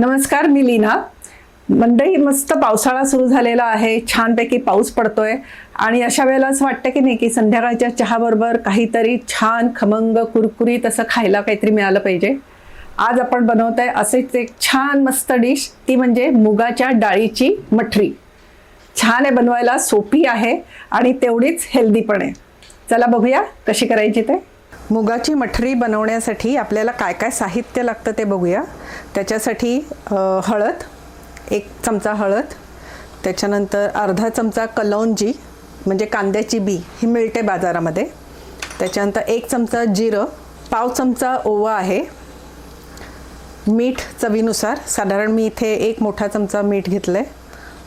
नमस्कार मी लीना. मंडई मस्त पावसाळा सुरू झालेला आहे. छानपैकी पाऊस पडतोय. आणि अशा वेळेला असं वाटतं की नाही की संध्याकाळच्या चहाबरोबर काहीतरी छान खमंग कुरकुरीत असं खायला काहीतरी मिळालं पाहिजे. आज आपण बनवत आहे असेच एक छान मस्त डिश. ती म्हणजे मुगाच्या डाळीची मठरी. छान आहे बनवायला सोपी आहे आणि तेवढीच हेल्दी पण आहे. चला बघूया कशी करायची ते. मुगाची मठरी बनवण्यासाठी आपल्याला काय काय साहित्य लागतं ते बघूया. त्याच्यासाठी हळद एक चमचा हळद त्याच्यानंतर अर्धा चमचा कलौंजी म्हणजे कांद्याची बी ही मिळते बाजारामध्ये. त्याच्यानंतर एक चमचा जिरं पाव चमचा ओवा आहे. मीठ चवीनुसार साधारण मी इथे एक मोठा चमचा मीठ घेतलं आहे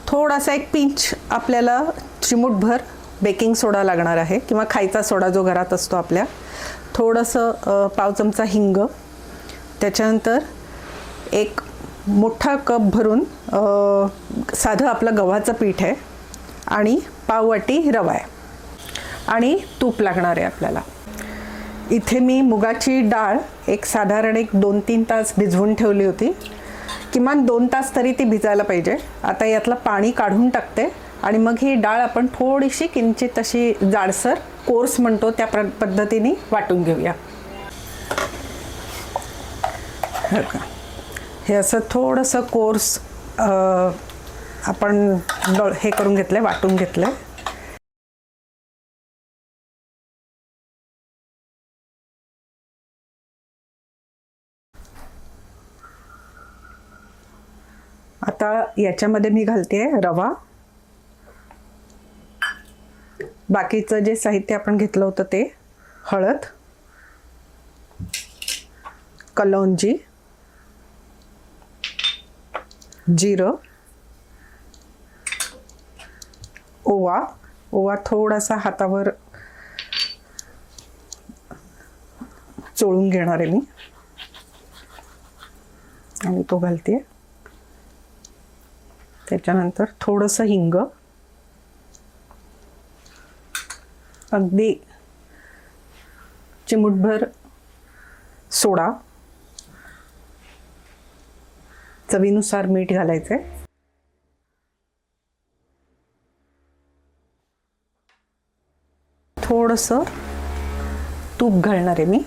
थोडासा एक पिंच आपल्याला चिमूटभर बेकिंग सोडा लागणार आहे किंवा खायचा सोडा जो घरात असतो आपल्या. थोडंसं पाव चमचा हिंग. त्याच्यानंतर एक मोठा कप भरून साधं आपलं गव्हाचं पीठ आहे आणि पाववाटी रवा आहे आणि तूप लागणार आहे आपल्याला. इथे मी मुगाची डाळ एक साधारण एक दोन तीन तास भिजवून ठेवली होती. किमान दोन तास तरी ती भिजायला पाहिजे. आता यातलं पाणी काढून टाकते. आणि मग ही डाळ आपण थोडीशी किंचित अशी जाडसर कोर्स म्हणतो त्या प्र पद्धतीने वाटून घेऊया. का हे असं थोडंसं कोर्स आपण डळ हे करून घेतलं आहे वाटून घेतलं आहे आता याच्यामध्ये मी घालते रवा. बाकीचं जे साहित्य आपण घेतलं होतं ते हळद कलौंजी जिरं ओवा ओवा थोडासा हातावर चोळून घेणार आहे मी. आणि तो घालते. त्याच्यानंतर थोडंसं हिंग. अगदी. चिमूटभर सोडा. चवीनुसार मीठ घालायचं आहे थोडंसं तूप घालणार आहे मी.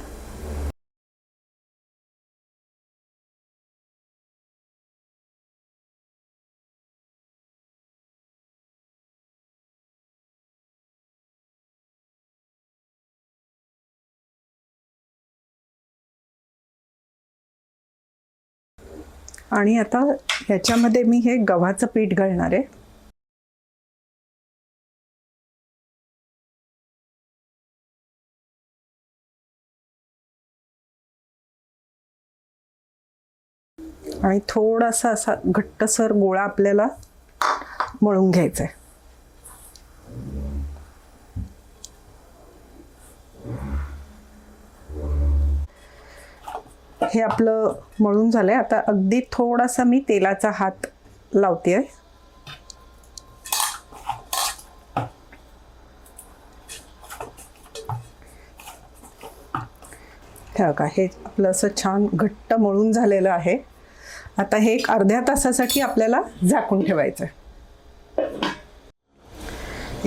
आणि आता ह्याच्यामध्ये मी हे गव्हाचं पीठ घालणार आहे. आणि थोडासा असा घट्टसर गोळा आपल्याला मळून घ्यायचा आहे. हे आपलं मळून झालंय. आता अगदी थोडासा मी तेलाचा हात लावते का हे आपलं असं छान घट्ट मळून झालेलं आहे. आता हे एक अर्ध्या तासासाठी आपल्याला झाकून ठेवायचं आहे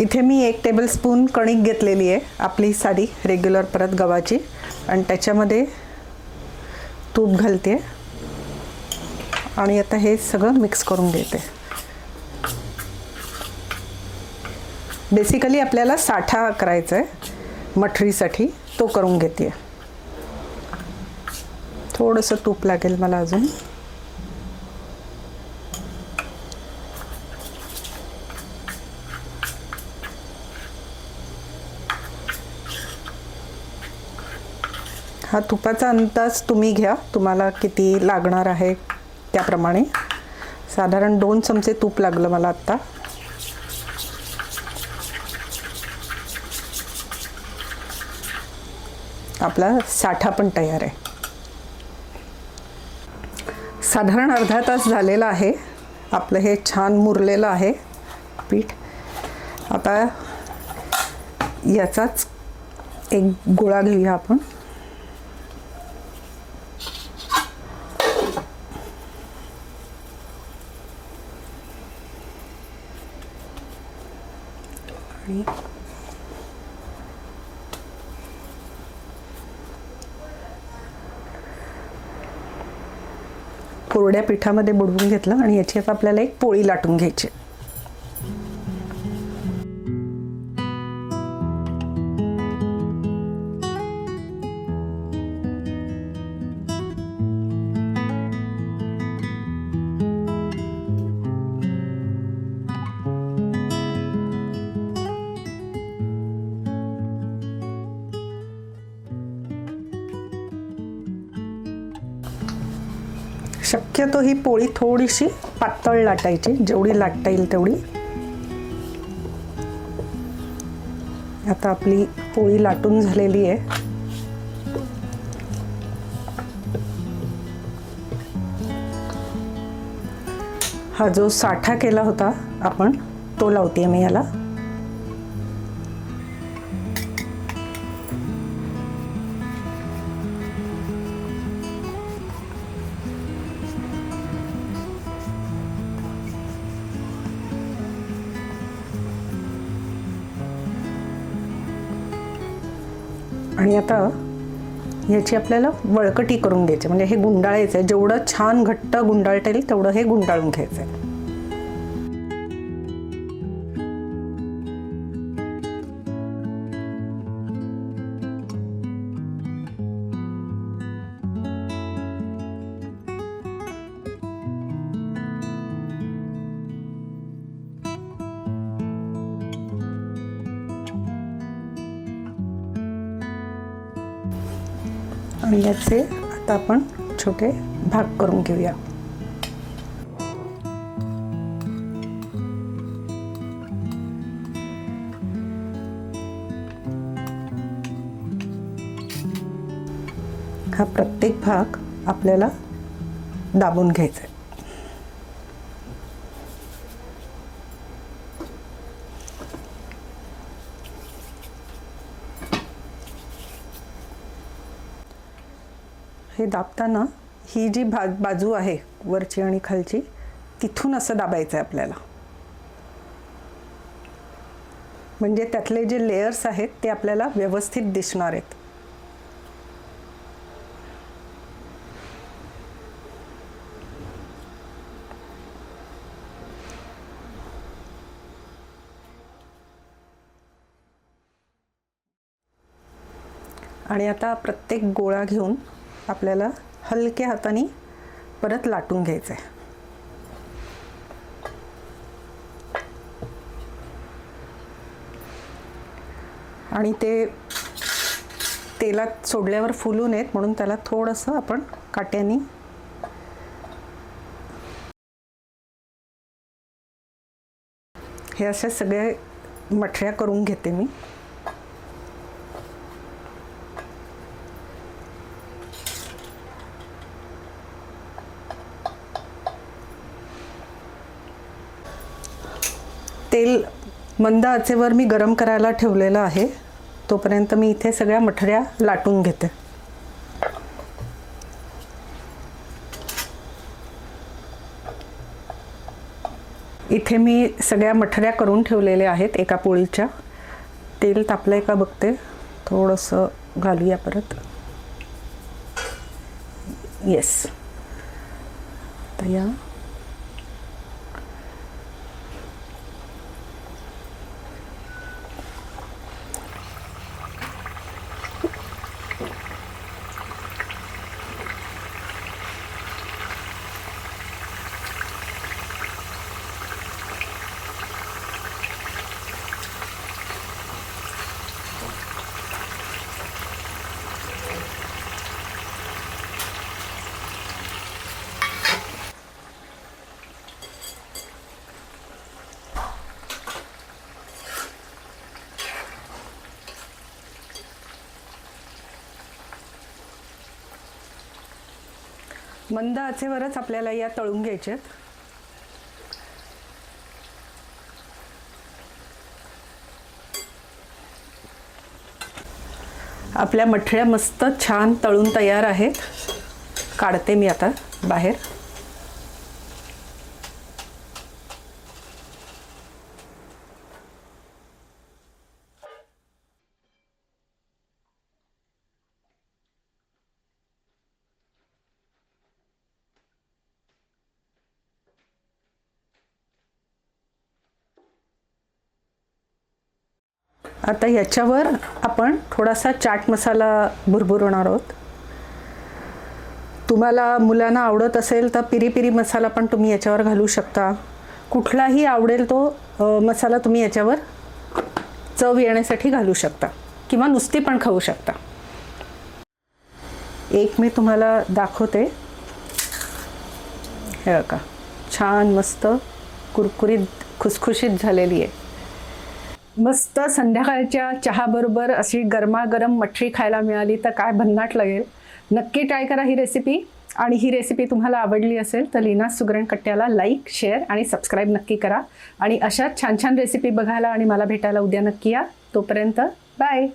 इथे मी एक टेबलस्पून कणिक घेतलेली आहे आपली साधी रेग्युलर परत गव्हाची. आणि त्याच्यामध्ये तूप घालते. आणि आता हे सगळं मिक्स करून घेते. बेसिकली आपल्याला साठा करायचा आहे मठरीसाठी तो करून घेते. थोडंसं तूप लागेल मला अजून. हा तुपाचा अंदाज तुम्ही घ्या. तुम्हाला किती लागणार आहे त्याप्रमाणे. साधारण दोन चमचे तूप लागलं मला आत्ता. आपला साठा पण तयार आहे. साधारण अर्धा तास झालेला आहे. आपलं हे छान मुरलेलं आहे पीठ. आता याचाच एक गोळा घेऊया आपण. कोरड्या पिठामध्ये बुडवून घेतलं आणि याची आता आपल्याला एक पोळी लाटून घ्यायची शक्यतो ही पोळी थोडीशी पातळ लाटायची जेवढी लाटता येईल तेवढी. आता आपली पोळी लाटून झालेली आहे. हा जो साठा केला होता आपण तो लावते मी याला. आणि आता ह्याची आपल्याला वळकटी करून घ्यायची म्हणजे हे गुंडाळायचं आहे जेवढं छान घट्ट गुंडाळता येईल तेवढं हे गुंडाळून घ्यायचं आहे आणि याचे आता आपण छोटे भाग करून घेऊया. हा प्रत्येक भाग आपल्याला दाबून घ्यायचा आहे. हे दाबताना ही जी भा बाजू आहे वरची आणि खालची तिथून असं दाबायचं आहे आपल्याला. म्हणजे त्यातले जे लेयर्स आहेत ते आपल्याला व्यवस्थित दिसणार आहेत. आणि आता प्रत्येक गोळा घेऊन आपल्याला हलक्या हाताने परत लाटून घ्यायचं आहे आणि ते तेलात सोडल्यावर फुलू नयेत म्हणून त्याला थोडंसं आपण काट्याने हे अशा सगळे मठऱ्या करून घेते मी. तेल मंद आचेवर मी गरम करायला ठेवलेलं आहे. तोपर्यंत मी इथे सगळ्या मठऱ्या लाटून घेते. इथे मी सगळ्या मठऱ्या करून ठेवलेल्या आहेत एका पोळीच्या. तेल तापलंय का बघते. थोडंसं घालूया परत. येस तर या. मंद आचेवरच आपल्याला या तळून घ्यायच्यात आपल्या मठळ्या मस्त छान तळून तयार आहेत. काढते मी आता बाहेर. आता याच्यावर आपण थोडासा चाट मसाला भुरभुरवणार आहोत. तुम्हाला मुलांना आवडत असेल तर पिरी पिरी मसाला पण तुम्ही याच्यावर घालू शकता. कुठलाही आवडेल तो मसाला तुम्ही याच्यावर चव येण्यासाठी घालू शकता किंवा नुसती पण खाऊ शकता. एक मी तुम्हाला दाखवते. हे बघा छान मस्त कुरकुरीत खुसखुशीत झालेली आहे. मस्त संध्याकाळच्या चहाबरोबर अशी गरमागरम मठरी खायला मिळाली तर काय भन्नाट लागेल. नक्की ट्राय करा ही रेसिपी आणि ही रेसिपी तुम्हाला आवडली असेल तर लीना सुगरण कट्ट्याला लाईक शेअर आणि सबस्क्राईब नक्की करा. आणि अशाच छान छान रेसिपी बघायला आणि मला भेटायला उद्या नक्की या. तोपर्यंत बाय